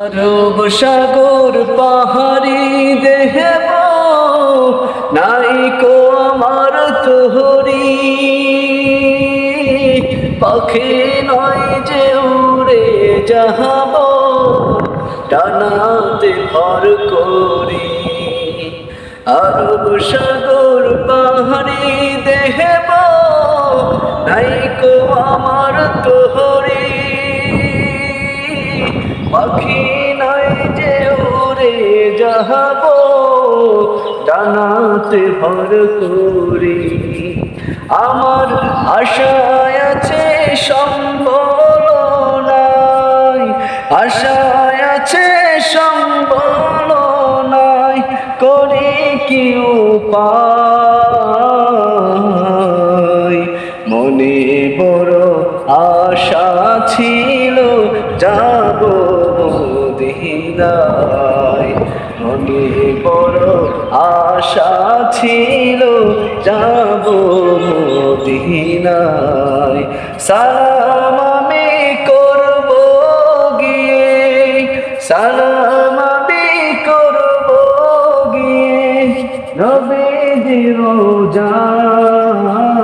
রব সাগর পাহাড়ি দেহব নাই কো আমার তোহরি। পাখি নয় যে উড়ে যাহাব টানাতে ভর করি। আরব সাগর পাহাড়ি দেহব নাই কো আমার তোহরি। পাখি নাই যে উড়ে যাহাব, ডানাতে ভর করি। আমার আশায় আছে সম্বল নাই, আশায় আছে সম্বল নাই, করি কি উপায়? মনে বড় আশা ছিল যাব মদিনায় মনে বড় আশা ছিল, যাব মদিনায়। সালাম আমি করব গিয়ে, সালাম আমি করব গিয়ে নবীজির যায়